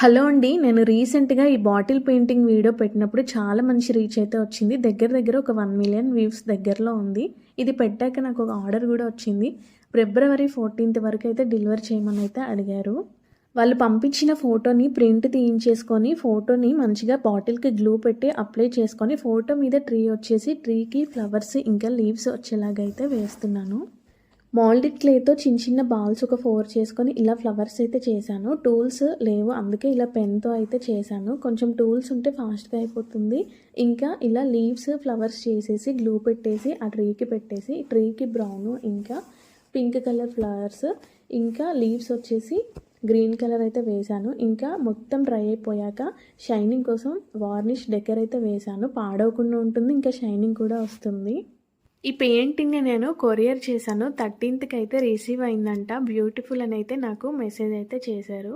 Hello అండి నేను రీసెంట్గా ఈ బాటిల్ పెయింటింగ్ వీడియో పెట్టినప్పుడు చాలా మంచి రీచ్ అయితే వచ్చింది. దగ్గర దగ్గర ఒక వన్ మిలియన్ వ్యూస్ దగ్గరలో ఉంది. ఇది పెట్టాక నాకు ఒక ఆర్డర్ కూడా వచ్చింది. ఫిబ్రవరి ఫోర్టీన్త్ వరకు అయితే డెలివర్ చేయమని అయితే అడిగారు. వాళ్ళు పంపించిన ఫోటోని ప్రింట్ తీయించేసుకొని ఫోటోని మంచిగా బాటిల్కి గ్లూ పెట్టి అప్లై చేసుకొని ఫోటో మీద ట్రీ వచ్చేసి ట్రీకి ఫ్లవర్స్ ఇంకా లీవ్స్ వచ్చేలాగైతే వేస్తున్నాను. మోల్డెడ్ క్లేతో చిన్న చిన్న బాల్స్ ఒక ఫోర్ చేసుకొని ఇలా ఫ్లవర్స్ అయితే చేశాను. టూల్స్ లేవు అందుకే ఇలా పెన్తో అయితే చేశాను. కొంచెం టూల్స్ ఉంటే ఫాస్ట్గా అయిపోతుంది. ఇంకా ఇలా లీవ్స్ ఫ్లవర్స్ చేసేసి గ్లూ పెట్టేసి ఆ ట్రీకి పెట్టేసి ట్రీకి బ్రౌను ఇంకా పింక్ కలర్ ఫ్లవర్స్ ఇంకా లీవ్స్ వచ్చేసి గ్రీన్ కలర్ అయితే వేశాను. ఇంకా మొత్తం డ్రై అయిపోయాక షైనింగ్ కోసం వార్నిష్ డెకర్ అయితే వేశాను. పాడవకుండా ఉంటుంది ఇంకా షైనింగ్ కూడా వస్తుంది. ఈ పెయింటింగ్ని నేను కొరియర్ చేశాను. థర్టీన్త్కి అయితే రిసీవ్ అయిందంట. బ్యూటిఫుల్ అని అయితే నాకు మెసేజ్ అయితే చేశారు.